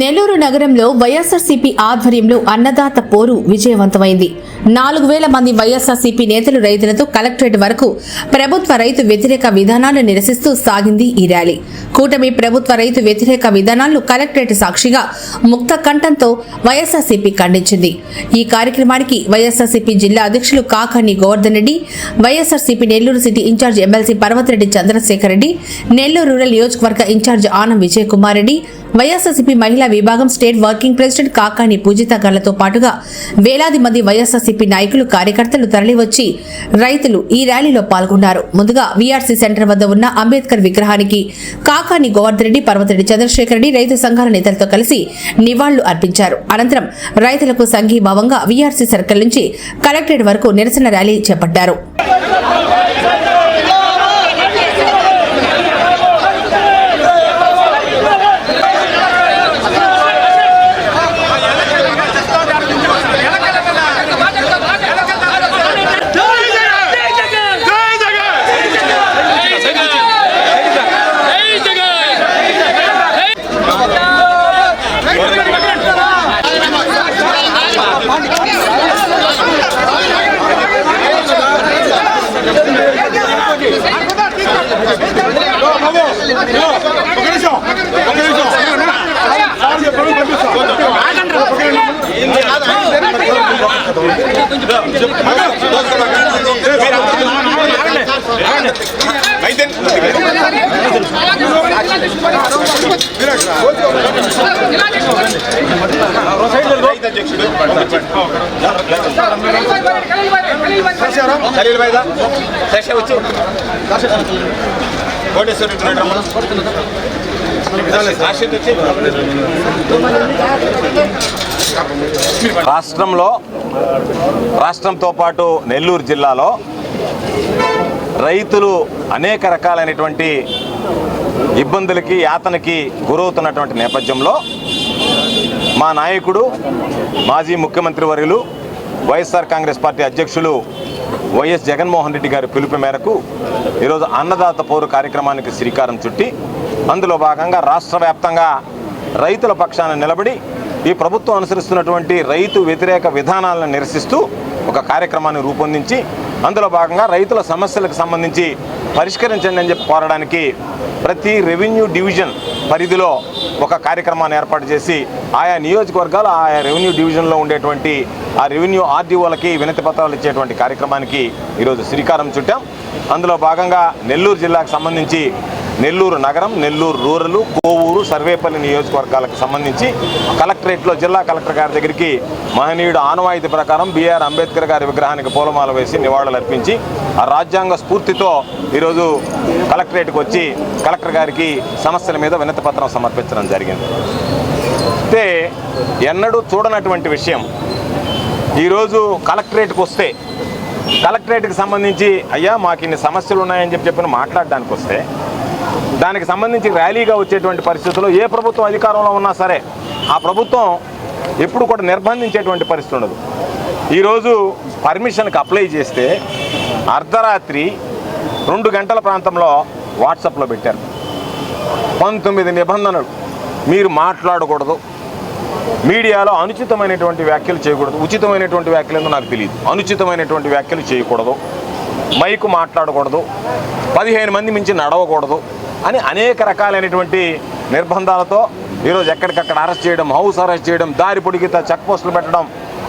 నెల్లూరు నగరంలో వైఎస్ఆర్సీపీ ఆధ్వర్యంలో అన్నదాత పోరు విజయవంతమైంది. నాలుగు వేల మంది వైఎస్ఆర్సీపీ నేతలు రైతులతో కలెక్టరేట్ వరకు ప్రభుత్వ రైతు వ్యతిరేక విధానాలు నిరసిస్తూ సాగింది ఈ ర్యాలీ. కూటమి ప్రభుత్వ రైతు వ్యతిరేక విధానాలను కలెక్టరేట్ సాక్షిగా ముక్త కంఠంతో వైఎస్ఆర్సీపీ ఖండించింది. ఈ కార్యక్రమానికి వైఎస్ఆర్సీపీ జిల్లా అధ్యక్షులు Kakani Govardhan Reddy YSRCP Nellore city incharge MLC Parvathireddy Chandrasekhar Reddy Nellore rural నియోజకవర్గ ఇన్ఛార్జ్ ఆనం విజయ్ కుమార్ రెడ్డి వైఎస్ఆర్సీపీ మహిళా విభాగం state working president Kakani Pujitha గార్లతో పాటుగా వేలాది మంది వైఎస్ఆర్సీపీ నాయకులు కార్యకర్తలు తరలివచ్చి రైతులు ఈ ర్యాలీలో పాల్గొన్నారు. ముందుగా వీఆర్సీ సెంటర్ వద్ద ఉన్న అంబేద్కర్ విగ్రహానికి కాకాని గోవర్ధన్ రెడ్డి పర్వతరెడ్డి చంద్రశేఖర్ రెడ్డి రైతు సంఘాల నేతలతో కలిసి నివాళులు అర్పించారు. అనంతరం రైతులకు సంఘీభావంగా వీఆర్సీ సర్కిల్ నుంచి కలెక్టరేట్ వరకు నిరసన ర్యాలీ చేపట్టారు. ఖలీల్ భాయ్దా శశ వచ్చి. కోటేశ్వర రాష్ట్రంలో రాష్ట్రంతో పాటు నెల్లూరు జిల్లాలో రైతులు అనేక రకాలైనటువంటి ఇబ్బందులకి యాతనకి గురవుతున్నటువంటి నేపథ్యంలో మా నాయకుడు మాజీ ముఖ్యమంత్రి వర్యులు వైఎస్ఆర్ కాంగ్రెస్ పార్టీ అధ్యక్షులు వైఎస్ జగన్మోహన్ రెడ్డి గారి పిలుపు మేరకు ఈరోజు అన్నదాత పౌరు కార్యక్రమానికి శ్రీకారం చుట్టి అందులో భాగంగా రాష్ట్ర వ్యాప్తంగా రైతుల పక్షాన నిలబడి ఈ ప్రభుత్వం అనుసరిస్తున్నటువంటి రైతు వ్యతిరేక విధానాలను నిరసిస్తూ ఒక కార్యక్రమాన్ని రూపొందించి అందులో భాగంగా రైతుల సమస్యలకు సంబంధించి పరిష్కరించండి అని చెప్పి కోరడానికి ప్రతి రెవెన్యూ డివిజన్ పరిధిలో ఒక కార్యక్రమాన్ని ఏర్పాటు చేసి ఆయా నియోజకవర్గాలు ఆయా రెవెన్యూ డివిజన్లో ఉండేటువంటి ఆ రెవెన్యూ ఆర్డీఓలకి వినతి పత్రాలు ఇచ్చేటువంటి కార్యక్రమానికి ఈరోజు శ్రీకారం చుట్టాం. అందులో భాగంగా నెల్లూరు జిల్లాకు సంబంధించి నెల్లూరు నగరం నెల్లూరు రూరల్ కోవూరు సర్వేపల్లి నియోజకవర్గాలకు సంబంధించి కలెక్టరేట్లో జిల్లా కలెక్టర్ గారి దగ్గరికి మహనీయుడు ఆనవాయితీ ప్రకారం బీఆర్ అంబేద్కర్ గారి విగ్రహానికి పూలమాల వేసి నివాళులు అర్పించి ఆ రాజ్యాంగ స్ఫూర్తితో ఈరోజు కలెక్టరేట్కి వచ్చి కలెక్టర్ గారికి సమస్యల మీద వినతి పత్రం సమర్పించడం జరిగింది. అయితే ఎన్నడూ చూడనటువంటి విషయం ఈరోజు కలెక్టరేట్కి వస్తే కలెక్టరేట్కి సంబంధించి అయ్యా మాకు ఇన్ని సమస్యలు ఉన్నాయని చెప్పి చెప్పిన మాట్లాడడానికి వస్తే దానికి సంబంధించి ర్యాలీగా వచ్చేటువంటి పరిస్థితుల్లో ఏ ప్రభుత్వం అధికారంలో ఉన్నా సరే ఆ ప్రభుత్వం ఎప్పుడు కూడా నిర్బంధించేటువంటి పరిస్థితి ఉండదు. ఈరోజు పర్మిషన్కి అప్లై చేస్తే అర్ధరాత్రి రెండు గంటల ప్రాంతంలో వాట్సాప్లో పెట్టారు. పంతొమ్మిది నిబంధనలు. మీరు మాట్లాడకూడదు. మీడియాలో అనుచితమైనటువంటి వ్యాఖ్యలు చేయకూడదు. ఉచితమైనటువంటి వ్యాఖ్యలు ఏందో నాకు తెలియదు. అనుచితమైనటువంటి వ్యాఖ్యలు చేయకూడదు. మైకు మాట్లాడకూడదు. పదిహేను మంది మించి నడవకూడదు. అని అనేక రకాలైనటువంటి నిర్బంధాలతో ఈరోజు ఎక్కడికక్కడ అరెస్ట్ చేయడం హౌస్ అరెస్ట్ చేయడం దారి పొడిగిత చెక్ పోస్టులు పెట్టడం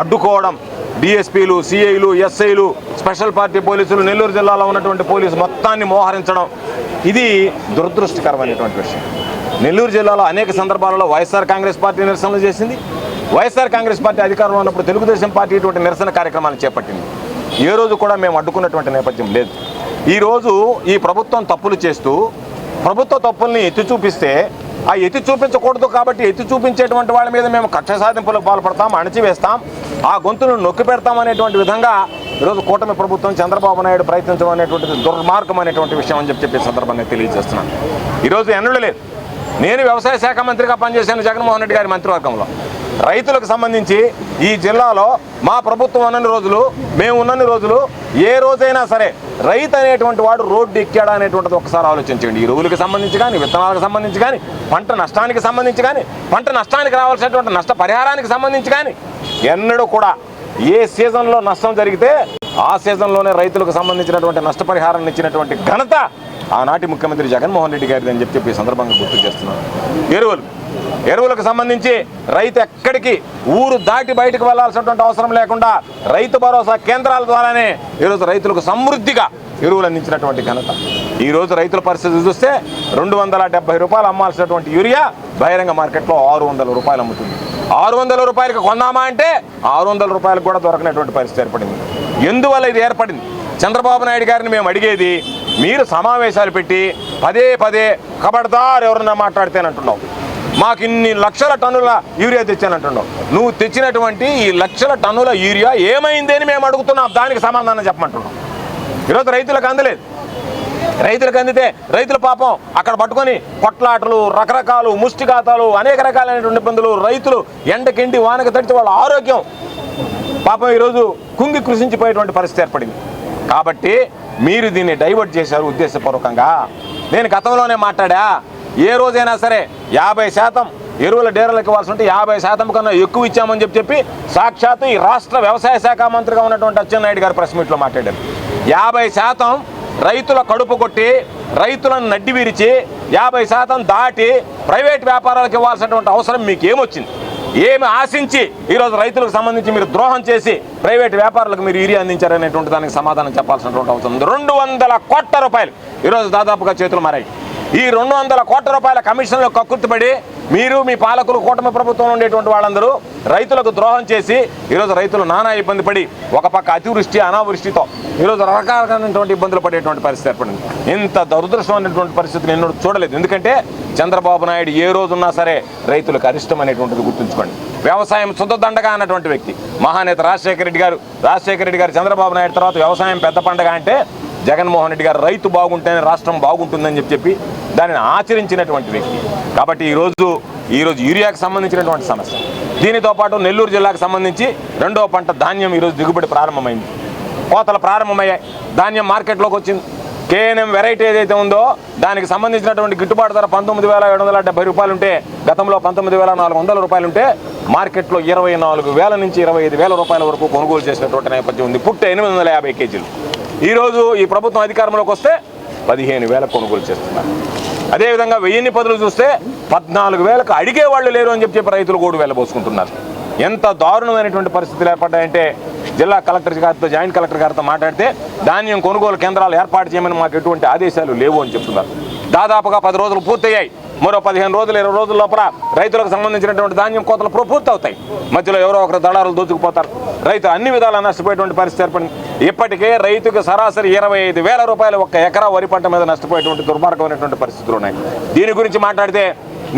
అడ్డుకోవడం డిఎస్పీలు సిఐలు ఎస్ఐలు స్పెషల్ పార్టీ పోలీసులు నెల్లూరు జిల్లాలో ఉన్నటువంటి పోలీసు మొత్తాన్ని మోహరించడం ఇది దురదృష్టకరమైనటువంటి విషయం. నెల్లూరు జిల్లాలో అనేక సందర్భాలలో వైఎస్ఆర్ కాంగ్రెస్ పార్టీ నిరసనలు చేసింది. వైఎస్ఆర్ కాంగ్రెస్ పార్టీ అధికారంలో ఉన్నప్పుడు తెలుగుదేశం పార్టీ ఇటువంటి నిరసన కార్యక్రమాలు చేపట్టింది. ఏ రోజు కూడా మేము అడ్డుకున్నటువంటి నేపథ్యం లేదు. ఈరోజు ఈ ప్రభుత్వం తప్పులు చేస్తూ ప్రభుత్వ తప్పుల్ని ఎత్తి చూపిస్తే ఆ ఎత్తి చూపించకూడదు కాబట్టి ఎత్తి చూపించేటువంటి వాళ్ళ మీద మేము కక్ష సాధింపులకు పాల్పడతాం అణచివేస్తాం ఆ గొంతును నొక్కి పెడతాం అనేటువంటి విధంగా ఈరోజు కూటమి ప్రభుత్వం చంద్రబాబు నాయుడు ప్రయత్నించడం అనేటువంటిది దుర్మార్గమైనటువంటి విషయం అని చెప్పి చెప్పే సందర్భాన్ని తెలియజేస్తున్నాను ఈరోజు ఎన్నడూ లేదు. నేను వ్యవసాయ శాఖ మంత్రిగా పనిచేశాను జగన్మోహన్ రెడ్డి గారి మంత్రివర్గంలో. రైతులకు సంబంధించి ఈ జిల్లాలో మా ప్రభుత్వం ఉన్నన్ని రోజులు మేము ఉన్నన్ని రోజులు ఏ రోజైనా సరే రైతు అనేటువంటి వాడు రోడ్డు ఎక్కాడా అనేటువంటిది ఒకసారి ఆలోచించండి. ఎరువులకు సంబంధించి కానీ విత్తనాలకు సంబంధించి కానీ పంట నష్టానికి సంబంధించి కానీ పంట నష్టానికి రావాల్సినటువంటి నష్ట పరిహారానికి సంబంధించి కానీ ఎన్నడూ కూడా ఏ సీజన్లో నష్టం జరిగితే ఆ సీజన్లోనే రైతులకు సంబంధించినటువంటి నష్టపరిహారాన్ని ఇచ్చినటువంటి ఘనత ఆనాటి ముఖ్యమంత్రి జగన్మోహన్ రెడ్డి గారిది అని చెప్పి చెప్పి సందర్భంగా గుర్తు చేస్తున్నాను. ఎరువులు. ఎరువులకు సంబంధించి రైతు ఎక్కడికి ఊరు దాటి బయటకు వెళ్ళాల్సినటువంటి అవసరం లేకుండా రైతు భరోసా కేంద్రాల ద్వారానే ఈరోజు రైతులకు సమృద్ధిగా ఎరువులు అందించినటువంటి ఘనత. ఈరోజు రైతుల పరిస్థితి చూస్తే రెండు వందల డెబ్బై రూపాయలు అమ్మాల్సినటువంటి యూరియా బహిరంగ మార్కెట్లో ఆరు వందల రూపాయలు అమ్ముతుంది. ఆరు వందల రూపాయలకు కొందామా అంటే ఆరు వందల రూపాయలకు కూడా దొరకనటువంటి పరిస్థితి ఏర్పడింది. ఎందువల్ల ఇది ఏర్పడింది? చంద్రబాబు నాయుడు గారిని మేము అడిగేది మీరు సమావేశాలు పెట్టి పదే పదే కబడతారు ఎవరన్నా మాట్లాడితేనంటున్నావు మాకు ఇన్ని లక్షల టన్నుల యూరియా తెచ్చానంటున్నావు. నువ్వు తెచ్చినటువంటి ఈ లక్షల టన్నుల యూరియా ఏమైంది అని మేము అడుగుతున్నాం. దానికి సమాధానం చెప్పమంటున్నాం. ఈరోజు రైతులకు అందలేదు. రైతులకు అందితే రైతుల పాపం. అక్కడ పట్టుకొని కొట్లాటలు రకరకాలు ముష్టిఘాతాలు అనేక రకాలైనటువంటి ఇబ్బందులు రైతులు ఎండకెండి వానక తడితే వాళ్ళ ఆరోగ్యం. పాపం ఈరోజు కుంగి కృషించిపోయేటువంటి పరిస్థితి ఏర్పడింది. కాబట్టి మీరు దీన్ని డైవర్ట్ చేశారు ఉద్దేశపూర్వకంగా. నేను గతంలోనే మాట్లాడా ఏ రోజైనా సరే యాభై శాతం ఎరువుల డేరలకు ఇవ్వాల్సి ఉంటే యాభై శాతం కన్నా ఎక్కువ ఇచ్చామని చెప్పి చెప్పి సాక్షాత్తు ఈ రాష్ట్ర వ్యవసాయ శాఖ మంత్రిగా ఉన్నటువంటి అచ్చెన్నాయుడు గారు ప్రెస్ మీట్లో మాట్లాడారు. యాభై శాతం రైతుల కడుపు కొట్టి రైతులను నడ్డి విరిచి యాభై శాతం దాటి ప్రైవేట్ వ్యాపారాలకు ఇవ్వాల్సినటువంటి అవసరం మీకు ఏమొచ్చింది ఏమి ఆశించి ఈరోజు రైతులకు సంబంధించి మీరు ద్రోహం చేసి ప్రైవేట్ వ్యాపారులకు మీరు ఇరి అందించారనేటువంటి దానికి సమాధానం చెప్పాల్సినటువంటి అవసరం ఉంది. రెండు వందల కోట్ల రూపాయలు ఈరోజు దాదాపుగా చేతులు మారాయి. ఈ రెండు వందల కోట్ల రూపాయల కమిషన్లు కక్కుర్తిపడి మీరు మీ పాలకులు కూటమి ప్రభుత్వంలో ఉండేటువంటి వాళ్ళందరూ రైతులకు ద్రోహం చేసి ఈరోజు రైతులు నానా ఇబ్బంది పడి ఒక పక్క అతివృష్టి అనావృష్టితో ఈరోజు రకరకాలైనటువంటి ఇబ్బందులు పడేటువంటి పరిస్థితి ఏర్పడింది. ఇంత దురదృష్టమైనటువంటి పరిస్థితిని ఎన్నో చూడలేదు. ఎందుకంటే చంద్రబాబు నాయుడు ఏ రోజున్నా సరే రైతులకు అరిష్టం అనేటువంటిది గుర్తుంచుకోండి. వ్యవసాయం శుద్ధదండగా అన్నటువంటి వ్యక్తి. మహానేత రాజశేఖర రెడ్డి గారు రాజశేఖర రెడ్డి గారు చంద్రబాబు నాయుడు తర్వాత వ్యవసాయం పెద్ద పండగ అంటే జగన్మోహన్ రెడ్డి గారు రైతు బాగుంటేనే రాష్ట్రం బాగుంటుందని చెప్పి దానిని ఆచరించినటువంటి వ్యక్తి. కాబట్టి ఈరోజు ఈరోజు యూరియాకు సంబంధించినటువంటి సమస్య. దీనితో పాటు నెల్లూరు జిల్లాకు సంబంధించి రెండవ పంట ధాన్యం ఈరోజు దిగుబడి ప్రారంభమైంది. కోతలు ప్రారంభమయ్యాయి. ధాన్యం మార్కెట్లోకి వచ్చింది. కేఎన్ఎం వెరైటీ ఏదైతే ఉందో దానికి సంబంధించినటువంటి గిట్టుబాటు ధర పంతొమ్మిది వేల ఏడు వందల డెబ్బై రూపాయలు ఉంటే గతంలో పంతొమ్మిది వేల నాలుగు వందల రూపాయలు ఉంటే మార్కెట్లో ఇరవై నాలుగు వేల నుంచి ఇరవై ఐదు వేల రూపాయల వరకు కొనుగోలు చేసినటువంటి నేపథ్యం ఉంది. పుట్ట ఎనిమిది వందల యాభై కేజీలు. ఈరోజు ఈ ప్రభుత్వం అధికారంలోకి వస్తే పదిహేను వేల కొనుగోలు చేస్తున్నారు. అదేవిధంగా వెయ్యిన్ని పదులు చూస్తే పద్నాలుగు వేలకు అడిగే వాళ్ళు లేరు అని చెప్పి రైతులు కూడా వెళ్ళబోసుకుంటున్నారు ఎంత దారుణమైనటువంటి పరిస్థితులు ఏర్పడ్డాయంటే జిల్లా కలెక్టర్ గారితో జాయింట్ కలెక్టర్ గారితో మాట్లాడితే ధాన్యం కొనుగోలు కేంద్రాలు ఏర్పాటు చేయమని మాకు ఎటువంటి ఆదేశాలు లేవు అని చెప్తున్నారు. దాదాపుగా పది రోజులు పూర్తయ్యాయి. మరో పదిహేను రోజులు ఇరవై రోజుల లోపల రైతులకు సంబంధించినటువంటి ధాన్యం కోతలు పూర్తవుతాయి. మధ్యలో ఎవరో ఒకరు దళారులు దోచుకుపోతారు. రైతు అన్ని విధాలా నష్టపోయేటువంటి పరిస్థితి ఏర్పడింది. ఇప్పటికే రైతుకు సరాసరి ఇరవై ఐదు వేల రూపాయలు ఒక్క ఎకరా వరి పంట మీద నష్టపోయేటువంటి దుర్మార్గమైనటువంటి పరిస్థితులు ఉన్నాయి. దీని గురించి మాట్లాడితే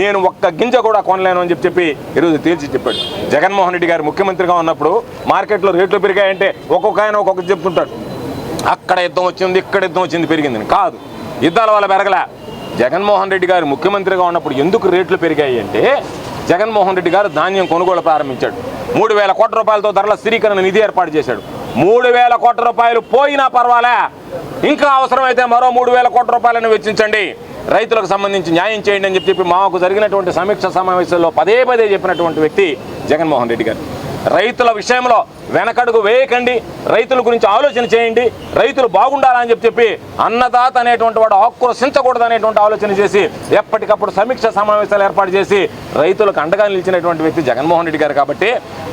నేను ఒక్క గింజ కూడా కొనలేను అని చెప్పి చెప్పి ఈరోజు తేల్చి చెప్పాడు. జగన్మోహన్ రెడ్డి గారు ముఖ్యమంత్రిగా ఉన్నప్పుడు మార్కెట్లో రేట్లు పెరిగాయంటే ఒక్కొక్క ఆయన ఒక్కొక్కటి చెప్తుంటాడు అక్కడ యుద్ధం వచ్చింది ఇక్కడ యుద్ధం వచ్చింది పెరిగిందని. కాదు. యుద్ధాల వల్ల పెరగలే. జగన్మోహన్ రెడ్డి గారు ముఖ్యమంత్రిగా ఉన్నప్పుడు ఎందుకు రేట్లు పెరిగాయి అంటే జగన్మోహన్ రెడ్డి గారు ధాన్యం కొనుగోలు ప్రారంభించాడు. మూడు వేల కోట్ల రూపాయలతో ధరల స్థిరీకరణ నిధి ఏర్పాటు చేశాడు. మూడు వేల కోట్ల రూపాయలు పోయినా పర్వాలే. ఇంకా అవసరమైతే మరో మూడు వేల కోట్ల రూపాయలను వెచ్చించండి. రైతులకు సంబంధించి న్యాయం చేయండి అని చెప్పి చెప్పి మాకు జరిగినటువంటి సమీక్ష సమావేశంలో పదే పదే చెప్పినటువంటి వ్యక్తి జగన్మోహన్ రెడ్డి గారు. రైతుల విషయంలో వెనకడుగు వేయకండి. రైతుల గురించి ఆలోచన చేయండి. రైతులు బాగుండాలని చెప్పి చెప్పి అన్నదాత అనేటువంటి వాడు ఆక్రోశించకూడదు అనేటువంటి ఆలోచన చేసి ఎప్పటికప్పుడు సమీక్ష సమావేశాలు ఏర్పాటు చేసి రైతులకు అండగా నిలిచినటువంటి వ్యక్తి జగన్మోహన్ రెడ్డి గారు కాబట్టి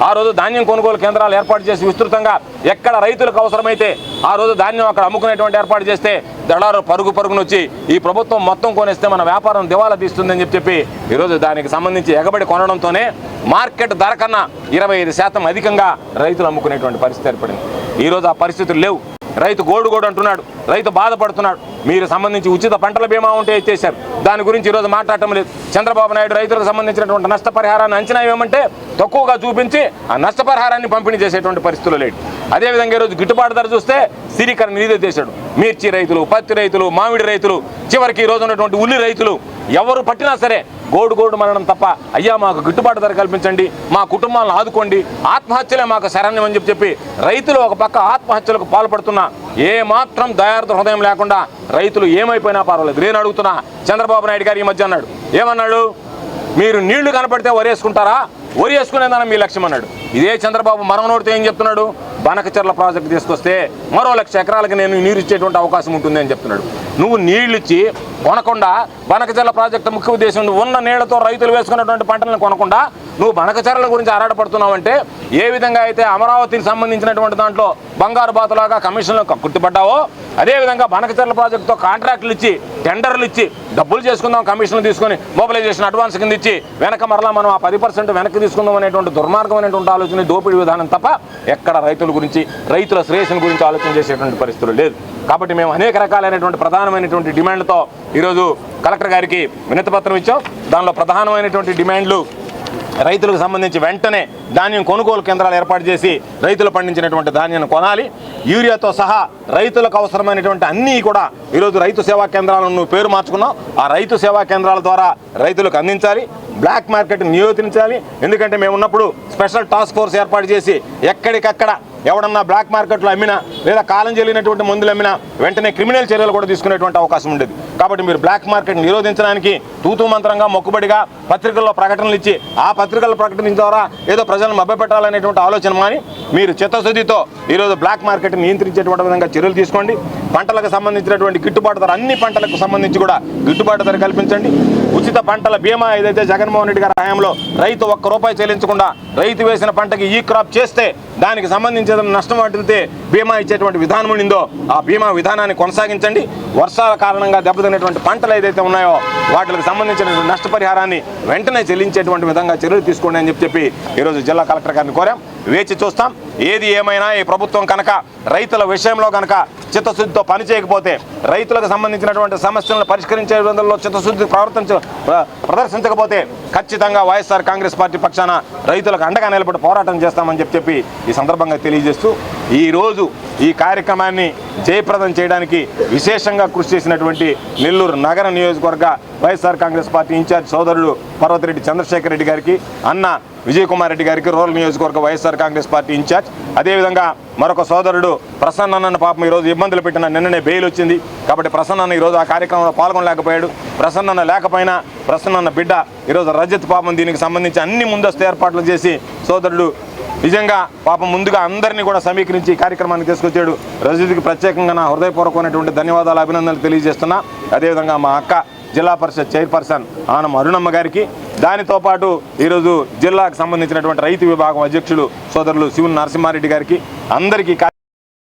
ఆ రోజు ధాన్యం కొనుగోలు కేంద్రాలు ఏర్పాటు చేసి విస్తృతంగా ఎక్కడ రైతులకు అవసరమైతే ఆ రోజు ధాన్యం అక్కడ అమ్ముకునేటువంటి ఏర్పాటు చేస్తే దళారు పరుగు పరుగును వచ్చి ఈ ప్రభుత్వం మొత్తం కొనేస్తే మన వ్యాపారం దివాలా తీస్తుందని చెప్పి చెప్పి ఈరోజు దానికి సంబంధించి ఎగబడి కొనడంతోనే మార్కెట్ ధర కన్నా ఇరవై ఐదు శాతం అధికంగా రైతులు అమ్ముకునేటువంటి పరిస్థితి ఏర్పడింది. ఈరోజు ఆ పరిస్థితులు లేవు. రైతు గోడు గోడు అంటున్నాడు. రైతు బాధపడుతున్నాడు. మీరు సంబంధించి ఉచిత పంటల బీమా ఉంటే ఇచ్చేశారు దాని గురించి ఈరోజు మాట్లాడటం లేదు. చంద్రబాబు నాయుడు రైతులకు సంబంధించినటువంటి నష్టపరిహారాన్ని అంచనా ఏమంటే తక్కువగా చూపించి ఆ నష్టపరిహారాన్ని పంపిణీ చేసేటువంటి పరిస్థితులు లేడు. అదేవిధంగా ఈరోజు గిట్టుబాటు ధర చూస్తే స్థిరీకరణ నిధి చేశాడు. మిర్చి రైతులు పత్తి రైతులు మామిడి రైతులు చివరికి ఈ రోజు ఉన్నటువంటి ఉల్లి రైతులు ఎవరు పట్టినా సరే గోడు గోడు మనడం తప్ప అయ్యా మాకు గిట్టుబాటు ధర కల్పించండి మా కుటుంబాలను ఆదుకోండి ఆత్మహత్యలే మాకు శరణ్యం అని చెప్పి చెప్పి రైతులు ఒక పక్క ఆత్మహత్యలకు పాల్పడుతున్నా ఏ మాత్రం దయార్థ హృదయం లేకుండా రైతులు ఏమైపోయినా పర్వాలేదు. నేను అడుగుతున్నా చంద్రబాబు నాయుడు గారు ఈ మధ్య అన్నాడు. ఏమన్నాడు? మీరు నీళ్ళు కనపడితే వరేసుకుంటారా? వరి వేసుకునేదాన్ని మీ లక్ష్యం అన్నాడు. ఇదే చంద్రబాబు మరమనోడితే ఏం చెప్తున్నాడు? బనకచెర్ల ప్రాజెక్టు తీసుకొస్తే మరో లక్ష ఎకరాలకు నేను నీరు ఇచ్చేటువంటి అవకాశం ఉంటుంది అని చెప్తున్నాడు. నువ్వు నీళ్ళు ఇచ్చి కొనకుండా బనకచెర్ల ప్రాజెక్టు ముఖ్య ఉద్దేశం ఉన్న నీళ్ళతో రైతులు వేసుకున్నటువంటి పంటలను కొనకుండా నువ్వు బనకచెర్ల గురించి ఆరాటపడుతున్నావంటే ఏ విధంగా అయితే అమరావతికి సంబంధించినటువంటి దాంట్లో బంగారు బాతులాగా కమిషన్లు గుర్తుపడ్డావో అదేవిధంగా బనకచెర్ల ప్రాజెక్టుతో కాంట్రాక్టులు ఇచ్చి టెండర్లు ఇచ్చి డబ్బులు చేసుకుందాం కమిషన్లు తీసుకొని మొబిలైజేషన్ అడ్వాన్స్ కింద ఇచ్చి వెనక మరలా మనం ఆ పది పర్సెంట్ వెనక్కి తీసుకుందాం అనేటువంటి దుర్మార్గం అనేటువంటి ఆలోచన దోపిడీ విధానం తప్ప ఎక్కడ రైతులు గురించి రైతుల శ్రేయస్సును గురించి ఆలోచన చేసేటువంటి పరిస్థితులు లేదు. కాబట్టి మేము అనేక రకాలైనటువంటి ప్రధానమైనటువంటి డిమాండ్లతో ఈరోజు కలెక్టర్ గారికి వినతిపత్రం ఇచ్చాం. దానిలో ప్రధానమైనటువంటి డిమాండ్లు రైతులకు సంబంధించి వెంటనే ధాన్యం కొనుగోలు కేంద్రాలు ఏర్పాటు చేసి రైతులు పండించినటువంటి ధాన్యాన్ని కొనాలి. యూరియాతో సహా రైతులకు అవసరమైనటువంటి అన్నీ కూడా ఈరోజు రైతు సేవా కేంద్రాలను నువ్వు పేరు మార్చుకున్నావు. ఆ రైతు సేవా కేంద్రాల ద్వారా రైతులకు అందించాలి. బ్లాక్ మార్కెట్ నియోజించాలి ఎందుకంటే మేము ఉన్నప్పుడు స్పెషల్ టాస్క్ ఫోర్స్ ఏర్పాటు చేసి ఎక్కడికక్కడ ఎవడన్నా బ్లాక్ మార్కెట్లో అమ్మినా లేదా కాలం చెల్లినటువంటి మందులు అమ్మినా వెంటనే క్రిమినల్ చర్యలు కూడా తీసుకునేటువంటి అవకాశం ఉండేది. కాబట్టి మీరు బ్లాక్ మార్కెట్ నిరోధించడానికి తూతూ మంత్రంగా మొక్కుబడిగా పత్రికల్లో ప్రకటనలు ఇచ్చి ఆ పత్రికల్లో ప్రకటన ద్వారా ఏదో ప్రజలను మభ్యపెట్టాలనేటువంటి ఆలోచన మాని మీరు చిత్తశుద్ధితో ఈరోజు బ్లాక్ మార్కెట్ నియంత్రించేటువంటి విధంగా చర్యలు తీసుకోండి. పంటలకు సంబంధించినటువంటి గిట్టుబాటు ధర అన్ని పంటలకు సంబంధించి కూడా గిట్టుబాటు ధర కల్పించండి. ఉచిత పంటల బీమా ఏదైతే జగన్మోహన్ రెడ్డి గారి హయాంలో రైతు ఒక్క రూపాయి చెల్లించకుండా రైతు వేసిన పంటకి ఈ క్రాప్ చేస్తే దానికి సంబంధించి నష్టం వాటితే బీమా ఇచ్చేటువంటి విధానం ఉండిందో ఆ బీమా విధానాన్ని కొనసాగించండి. వర్షాల కారణంగా దెబ్బతిన్నటువంటి పంటలు ఏదైతే ఉన్నాయో వాటికి సంబంధించిన నష్టపరిహారాన్ని వెంటనే చెల్లించేటువంటి విధంగా చర్యలు తీసుకోండి అని చెప్పి చెప్పి ఈరోజు జిల్లా కలెక్టర్ గారిని కోరాం. వేచి చూస్తాం. ఏది ఏమైనా ఈ ప్రభుత్వం కనుక రైతుల విషయంలో కనుక చిత్తశుద్ధితో పనిచేయకపోతే రైతులకు సంబంధించినటువంటి సమస్యలను పరిష్కరించే విధంలో చిత్తశుద్ధి ప్రవర్తించ ప్రదర్శించకపోతే ఖచ్చితంగా వైఎస్ఆర్ కాంగ్రెస్ పార్టీ పక్షాన రైతులకు అండగా నిలబడి పోరాటం చేస్తామని చెప్పి చెప్పి ఈ సందర్భంగా తెలియజేస్తూ ఈరోజు ఈ కార్యక్రమాన్ని జయప్రదం చేయడానికి విశేషంగా కృషి చేసినటువంటి నెల్లూరు నగర నియోజకవర్గ వైఎస్ఆర్ కాంగ్రెస్ పార్టీ ఇన్ఛార్జ్ సోదరుడు పర్వతిరెడ్డి చంద్రశేఖర్ రెడ్డి గారికి అన్న విజయ్ కుమార్ రెడ్డి గారికి రూరల్ నియోజకవర్గ వైఎస్ఆర్ కాంగ్రెస్ పార్టీ ఇన్ఛార్జ్. అదేవిధంగా మరొక సోదరుడు ప్రసన్నన్న పాపం ఈరోజు ఇబ్బందులు పెట్టిన నిన్ననే బెయిల్ వచ్చింది. కాబట్టి ప్రసన్నన్న ఈరోజు ఆ కార్యక్రమంలో పాల్గొనలేకపోయాడు. ప్రసన్నన్న లేకపోయినా ప్రసన్నన్న బిడ్డ ఈరోజు రజత్ పాపం దీనికి సంబంధించి అన్ని ముందస్తు ఏర్పాట్లు చేసి సోదరుడు నిజంగా పాపం ముందుగా అందరినీ కూడా సమీకరించి ఈ కార్యక్రమాన్ని తీసుకొచ్చాడు రజీద్కి ప్రత్యేకంగా నా హృదయపూర్వకమైనటువంటి ధన్యవాదాలు అభినందనలు తెలియజేస్తున్నా. అదేవిధంగా మా అక్క జిల్లా పరిషత్ చైర్పర్సన్ ఆనం అరుణమ్మ గారికి దానితో పాటు ఈరోజు జిల్లాకు సంబంధించినటువంటి రైతు విభాగం అధ్యక్షులు సోదరులు శివుని నరసింహారెడ్డి గారికి అందరికీ